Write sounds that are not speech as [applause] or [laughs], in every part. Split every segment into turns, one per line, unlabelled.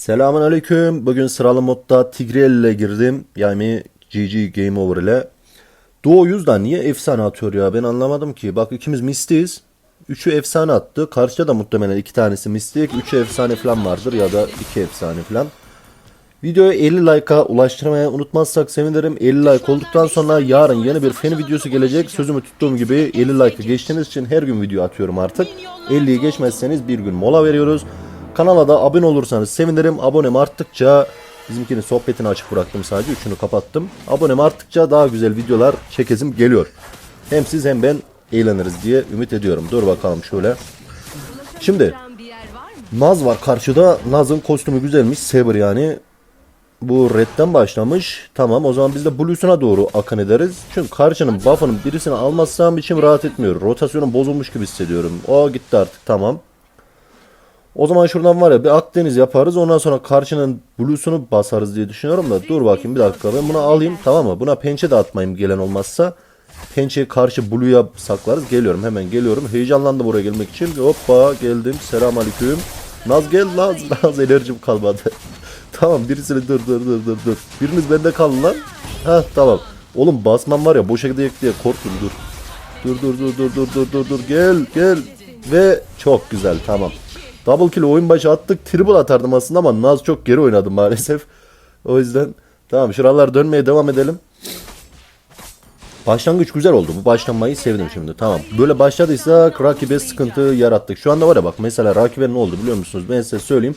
Selamun aleyküm. Bugün sıralı modda Tigreal ile girdim. Yani GG Game Over ile. Duo yüzden niye efsane atıyor ya? Ben anlamadım ki. Bak ikimiz mistiyiz. Üçü efsane attı. Karşıda da muhtemelen iki tanesi mistik. Üçü efsane falan vardır ya da iki efsane falan. Videoyu 50 like'a ulaştırmaya unutmazsak sevinirim. 50 like olduktan sonra yarın yeni bir fen videosu gelecek. Sözümü tuttuğum gibi 50 like'ı geçtiğiniz için her gün video atıyorum artık. 50'yi geçmezseniz bir gün mola veriyoruz. Kanala da abone olursanız sevinirim. Abonem arttıkça bizimkinin sohbetini açık bıraktım sadece. Üçünü kapattım. Abonem arttıkça daha güzel videolar çekesim geliyor. Hem siz hem ben eğleniriz diye ümit ediyorum. Dur bakalım şöyle. Şimdi? Naz var karşıda. Naz'ın kostümü güzelmiş. Saber yani. Bu redden başlamış. Tamam o zaman biz de blues'una doğru akın ederiz. Çünkü karşının buff'ının birisini almazsam içim rahat etmiyor. Rotasyonum bozulmuş gibi hissediyorum. O gitti artık tamam. O zaman şuradan var ya bir Akdeniz yaparız. Ondan sonra karşının blues'unu basarız diye düşünüyorum da. Dur bakayım bir dakika ben bunu alayım tamam mı? Buna pençe de atmayayım gelen olmazsa. Pençeyi karşı blue'ya saklarız. Geliyorum hemen geliyorum. Heyecanlandım buraya gelmek için. Hoppa geldim. Selam aleyküm. Naz gel Naz. [laughs] Naz enerjim kalmadı. [laughs] tamam birisini dur dur dur dur dur. Biriniz bende kalın lan. Ha tamam. Oğlum basmam var ya boşa gidecek diye korktum dur. Dur dur dur dur dur dur dur dur gel gel. Ve çok güzel tamam. Double kill oyun başı attık. Triple atardım aslında ama Naz çok geri oynadı maalesef. O yüzden tamam şuralar dönmeye devam edelim. Başlangıç güzel oldu. Bu başlanmayı sevdim şimdi. Tamam. Böyle başladıysak rakibe sıkıntı yarattık. Şu anda var ya bak mesela rakibe ne oldu biliyor musunuz? Ben size söyleyeyim.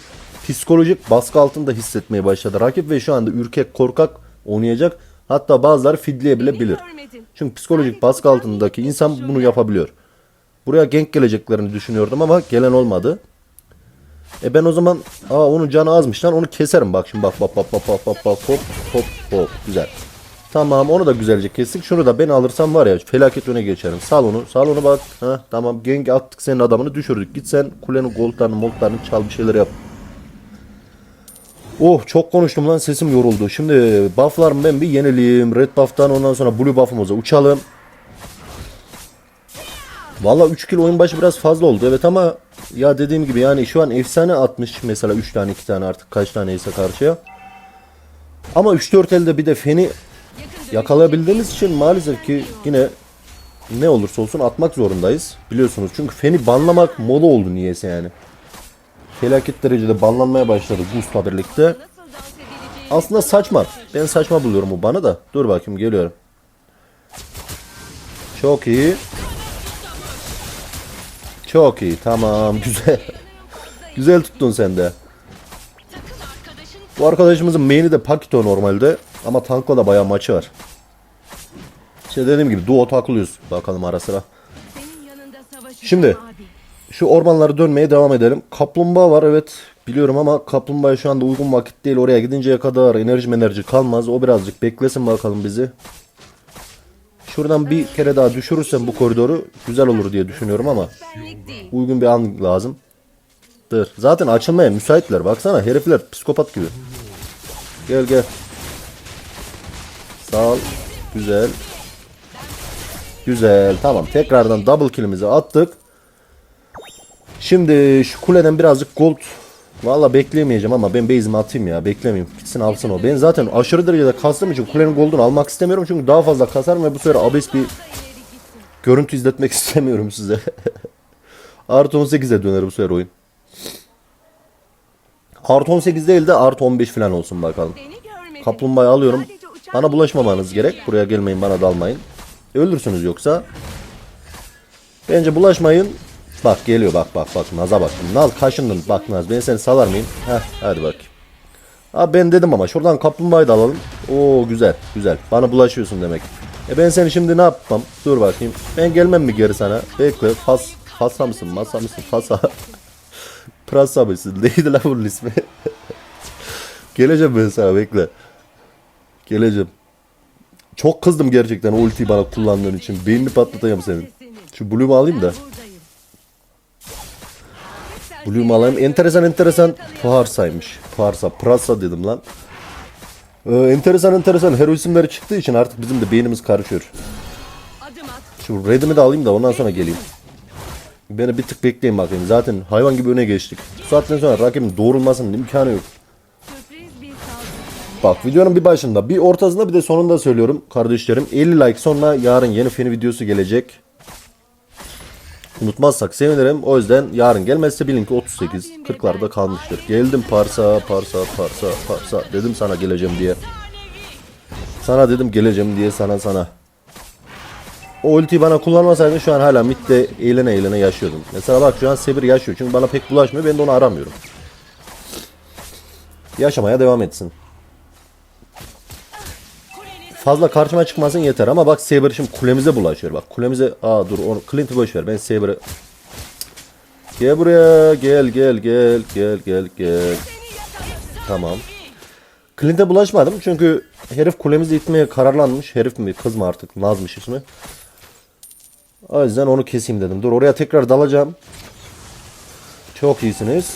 Psikolojik baskı altında hissetmeye başladı rakip ve şu anda ürkek korkak oynayacak. Hatta bazıları fidleyebilebilir. Çünkü psikolojik baskı altındaki insan bunu yapabiliyor. Buraya genk geleceklerini düşünüyordum ama gelen olmadı. E ben o zaman aa onun canı azmış lan onu keserim bak şimdi bak bak bak bak bak bak bak hop hop hop güzel. Tamam onu da güzelce kestik. Şunu da ben alırsam var ya felaket öne geçerim. Sal onu. Sal onu bak. Ha, tamam genk attık senin adamını düşürdük. Git sen kulenin goldlarını moltlarını çal bir şeyler yap. Oh çok konuştum lan sesim yoruldu. Şimdi bufflarımı ben bir yenileyim. Red buff'tan ondan sonra blue buff'ımıza uçalım. Valla 3 kill oyun başı biraz fazla oldu evet ama ya dediğim gibi yani şu an efsane atmış mesela 3 tane 2 tane artık kaç taneyse karşıya. Ama 3-4 elde bir de feni yakalayabildiğimiz için maalesef ki yine ne olursa olsun atmak zorundayız. Biliyorsunuz çünkü feni banlamak moda oldu niyeyse yani. Felaket derecede banlanmaya başladı Gust'la birlikte. Aslında saçma. Ben saçma buluyorum bu bana da. Dur bakayım geliyorum. Çok iyi. Çok iyi. Tamam. [laughs] Güzel. Güzel tuttun sen de. Bu arkadaşımızın main'i de Pakito normalde. Ama tankla da bayağı maçı var. İşte dediğim gibi duo takılıyoruz. Bakalım ara sıra. Şimdi. Şu ormanları dönmeye devam edelim. Kaplumbağa var evet biliyorum ama kaplumbağa şu anda uygun vakit değil. Oraya gidinceye kadar enerji enerji kalmaz. O birazcık beklesin bakalım bizi. Şuradan bir kere daha düşürürsem bu koridoru güzel olur diye düşünüyorum ama uygun bir an lazım. Dur. Zaten açılmaya müsaitler. Baksana herifler psikopat gibi. Gel gel. Sağ ol. Güzel. Güzel. Tamam. Tekrardan double kill'imizi attık. Şimdi şu kuleden birazcık gold Valla bekleyemeyeceğim ama ben base'imi atayım ya. Beklemeyeyim. Gitsin alsın o. Ben zaten aşırı derecede kastım için kulenin gold'unu almak istemiyorum. Çünkü daha fazla kasarım ve bu sefer abes bir görüntü izletmek [laughs] istemiyorum size. [laughs] Artı 18'e döner bu sefer oyun. Artı 18 değil de artı 15 falan olsun bakalım. Kaplumbağayı alıyorum. Bana bulaşmamanız gerek.
ya.
Buraya gelmeyin bana dalmayın. Ölürsünüz yoksa. Bence bulaşmayın. Bak geliyor bak bak bak Naz'a bak. Naz kaşındın bak Naz ben seni salar mıyım? Heh hadi bak. Abi ben dedim ama şuradan kaplumbağayı da alalım. Oo güzel güzel. Bana bulaşıyorsun demek. E ben seni şimdi ne yapmam? Dur bakayım. Ben gelmem mi geri sana? Bekle. Fas, fasa mısın? Masa mısın? Fasa. [laughs] Prasa mısın? [laughs] Neydi lan bunun ismi? [laughs] Geleceğim ben sana bekle. Geleceğim. Çok kızdım gerçekten ultiyi bana kullandığın için. Beynini patlatacağım senin. Şu Blue'umu alayım da.
Buradayım.
Blue'umu alayım. Enteresan enteresan Parsa'ymış. Parsa. Prasa dedim lan. Ee, enteresan enteresan hero isimleri çıktığı için artık bizim de beynimiz karışıyor. Şu Red'imi de alayım da ondan sonra geleyim. Beni bir tık bekleyin bakayım. Zaten hayvan gibi öne geçtik. Bu saatten sonra rakibin doğrulmasının imkanı yok. Bak videonun bir başında bir ortasında bir de sonunda söylüyorum kardeşlerim. 50 like sonra yarın yeni feni videosu gelecek. Unutmazsak sevinirim. O yüzden yarın gelmezse bilin ki 38 40'larda kalmıştır. Geldim parsa parsa parsa parsa dedim sana geleceğim diye. Sana dedim geleceğim diye sana sana. O ultiyi bana kullanmasaydın şu an hala midde eğlene eğlene yaşıyordum. Mesela bak şu an Sebir yaşıyor çünkü bana pek bulaşmıyor ben de onu aramıyorum. Yaşamaya devam etsin. Fazla karşıma çıkmasın yeter. Ama bak Saber şimdi kulemize bulaşıyor. Bak kulemize aa dur onu Clint'i boş ver. Ben Saber'ı Gel buraya. Gel gel gel gel gel gel. Tamam. Clint'e bulaşmadım çünkü herif kulemizi itmeye kararlanmış. Herif mi kız mı artık? Nazmış ismi. O yüzden onu keseyim dedim. Dur oraya tekrar dalacağım. Çok iyisiniz.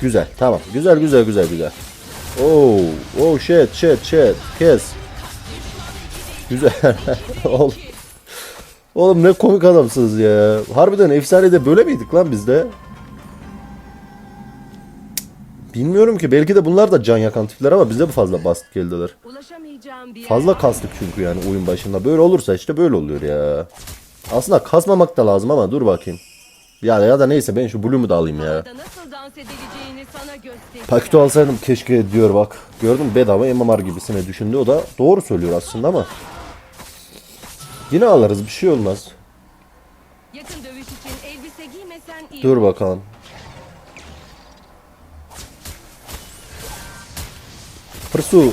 Güzel tamam. Güzel güzel güzel güzel Oh, oh shit, shit, shit. Kes. Güzel. [laughs] Oğlum. Oğlum ne komik adamsınız ya. Harbiden efsanede böyle miydik lan bizde? Bilmiyorum ki. Belki de bunlar da can yakan tipler ama bize bu fazla basit geldiler. Fazla kastık çünkü yani oyun başında. Böyle olursa işte böyle oluyor ya. Aslında kasmamak da lazım ama dur bakayım. Ya ya da neyse ben şu Bloom'u da alayım ya.
Nasıl dans edileceğini sana göstereceğim.
Paketi alsaydım keşke diyor bak. Gördüm bedava MMR gibisine düşündü. O da doğru söylüyor aslında ama. Yine alırız bir şey olmaz.
Yakın dövüş için elbise giymesen iyi.
Dur bakalım. Pırsu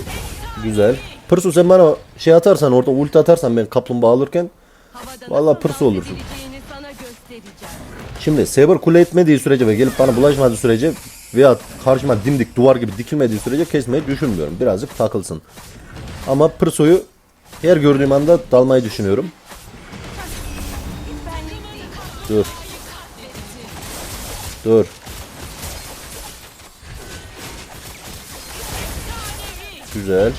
güzel. Pırsu sen bana şey atarsan orada ulti atarsan ben kaplumbağa alırken
Havada
Vallahi
nasıl
pırs
dans
olursun. Şimdi Saber kule etmediği sürece ve gelip bana bulaşmadığı sürece veya karşıma dimdik duvar gibi dikilmediği sürece kesmeyi düşünmüyorum. Birazcık takılsın. Ama Pırso'yu her gördüğüm anda dalmayı düşünüyorum. Dur. Dur. Güzel.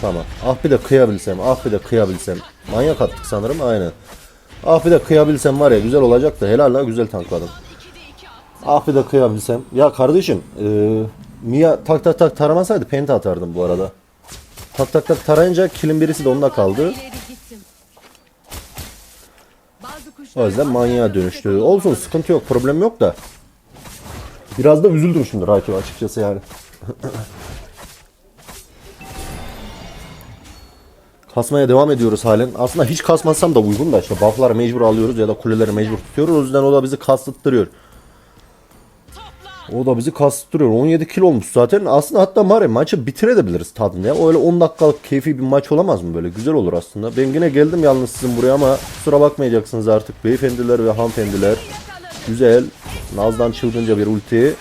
Tamam. Ah bir de kıyabilsem. Ah bir de kıyabilsem. Manyak attık sanırım. Aynen. Bir de kıyabilsem var ya güzel olacak da helal la güzel tankladın. Ah bir de kıyabilsem. Ya kardeşim e, Mia tak tak tak taramasaydı penta atardım bu arada. Tak tak tak tarayınca kilin birisi de onda kaldı. O yüzden manyağa dönüştü. Olsun sıkıntı yok problem yok da. Biraz da üzüldüm şimdi rakip açıkçası yani. [laughs] Kasmaya devam ediyoruz halen. Aslında hiç kasmazsam da uygun da işte buff'ları mecbur alıyoruz ya da kuleleri mecbur tutuyoruz. O yüzden o da bizi kastırtıyor. O da bizi kastırıyor. 17 kilo olmuş zaten. Aslında hatta ya maçı bitirebiliriz tadında ya. Öyle 10 dakikalık keyfi bir maç olamaz mı böyle? Güzel olur aslında. Ben yine geldim yalnız sizin buraya ama kusura bakmayacaksınız artık. Beyefendiler ve hanımefendiler. Güzel. Naz'dan çılgınca bir ulti.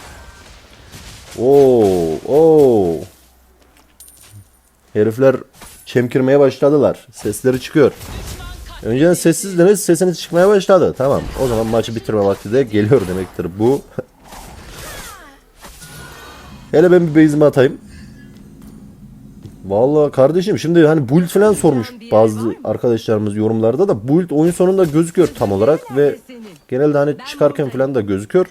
Oo, oo. Herifler çemkirmeye başladılar. Sesleri çıkıyor. Önceden sessizdiniz, sesiniz çıkmaya başladı. Tamam. O zaman maçı bitirme vakti de geliyor demektir bu. [laughs] Hele ben bir base'imi atayım. Vallahi kardeşim şimdi hani build falan sormuş bazı arkadaşlarımız yorumlarda da build oyun sonunda gözüküyor tam olarak ve genelde hani çıkarken falan da gözüküyor.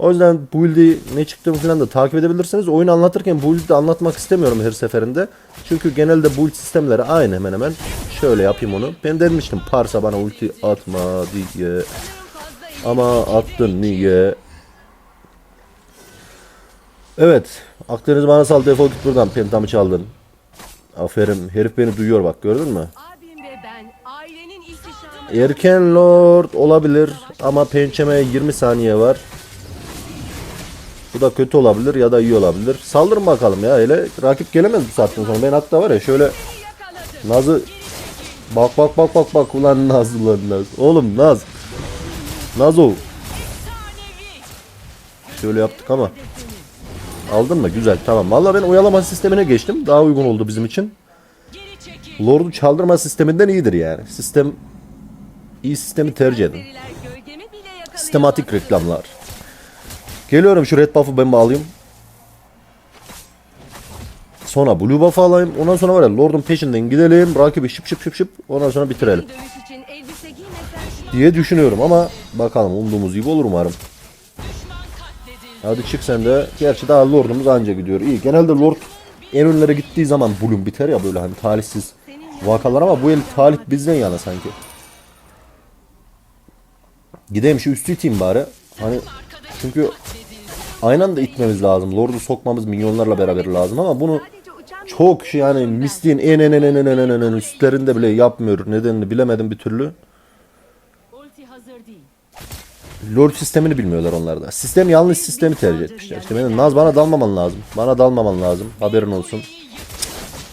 O yüzden build'i ne çıktığını falan da takip edebilirsiniz. Oyunu anlatırken build'i de anlatmak istemiyorum her seferinde. Çünkü genelde build sistemleri aynı hemen hemen. Şöyle yapayım onu. Ben demiştim Parsa bana ulti atma diye. Ama attın niye? Evet. Akdeniz bana sal defol git buradan. Pentamı çaldın. Aferin. Herif beni duyuyor bak gördün mü? Erken Lord olabilir ama pençeme 20 saniye var. Bu da kötü olabilir ya da iyi olabilir. Saldırın bakalım ya. Hele rakip gelemez bu saatten sonra. Ben hatta var ya şöyle. Naz'ı bak bak bak bak bak ulan Naz ulan Naz. Oğlum Naz. Nazo. Şöyle yaptık ama. Aldın mı? Güzel tamam. Vallahi ben oyalama sistemine geçtim. Daha uygun oldu bizim için. Lord'u çaldırma sisteminden iyidir yani. Sistem iyi sistemi tercih edin. Sistematik reklamlar. Geliyorum şu red buff'ı ben alayım. Sonra blue buff'ı alayım. Ondan sonra var ya Lord'un peşinden gidelim. Rakibi şıp şıp şıp şıp. Ondan sonra bitirelim. Diye düşünüyorum ama bakalım umduğumuz gibi olur umarım. Hadi çık sen de. Gerçi daha Lord'umuz anca gidiyor. İyi. Genelde Lord en önlere gittiği zaman Bloom biter ya böyle hani talihsiz vakalar ama bu el talih bizden yana sanki. Gideyim şu üstü iteyim bari. Hani çünkü Aynı anda itmemiz lazım. Lord'u sokmamız minyonlarla beraber lazım ama bunu çok şey, yani misliğin en en en en en en en üstlerinde bile yapmıyor. Nedenini bilemedim bir türlü. Lord sistemini bilmiyorlar onlarda. Sistem yanlış sistemi tercih etmişler. İşte benim Naz bana dalmaman lazım. Bana dalmaman lazım. Haberin olsun.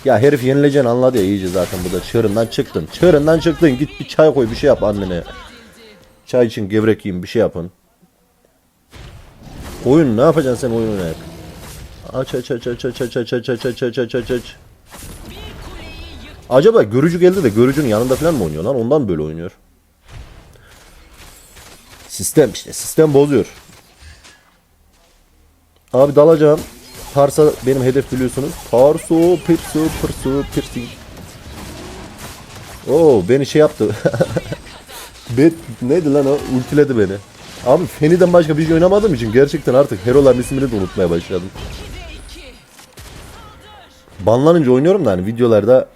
Ya herif yenileceğini anladı ya iyice zaten burada. Çığırından çıktın. Çığırından çıktın. Git bir çay koy bir şey yap annene. Çay için gevrek yiyin bir şey yapın. Oyun ne yapacaksın sen oyunu hep? Aç aç aç aç aç aç aç aç aç aç aç aç aç aç. Acaba görücü geldi de görücünün yanında falan mı oynuyor lan? Ondan böyle oynuyor. Sistem işte. Sistem bozuyor. Abi dalacağım. Tarsa benim hedef biliyorsunuz. Tarso, Pirso, Pirso, Piercing. Oo beni şey yaptı. Bet, neydi lan o? Ultiledi beni. Abi Feni'den başka bir şey oynamadığım için gerçekten artık heroların ismini de unutmaya başladım. Banlanınca oynuyorum da hani videolarda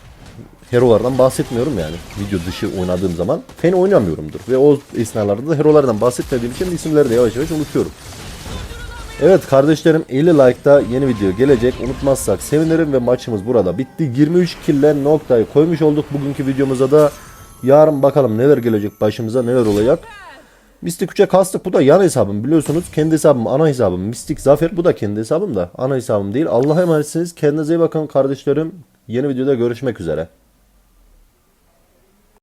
herolardan bahsetmiyorum yani. Video dışı oynadığım zaman Feni oynamıyorumdur. Ve o esnalarda da herolardan bahsetmediğim için isimleri de yavaş yavaş unutuyorum. Evet kardeşlerim 50 like'da yeni video gelecek. Unutmazsak sevinirim ve maçımız burada bitti. 23 kille noktayı koymuş olduk bugünkü videomuza da. Yarın bakalım neler gelecek başımıza neler olacak. Mistik 3'e kastık. Bu da yan hesabım biliyorsunuz. Kendi hesabım ana hesabım. Mistik Zafer bu da kendi hesabım da. Ana hesabım değil. Allah'a emanetsiniz. Kendinize iyi bakın kardeşlerim. Yeni videoda görüşmek üzere.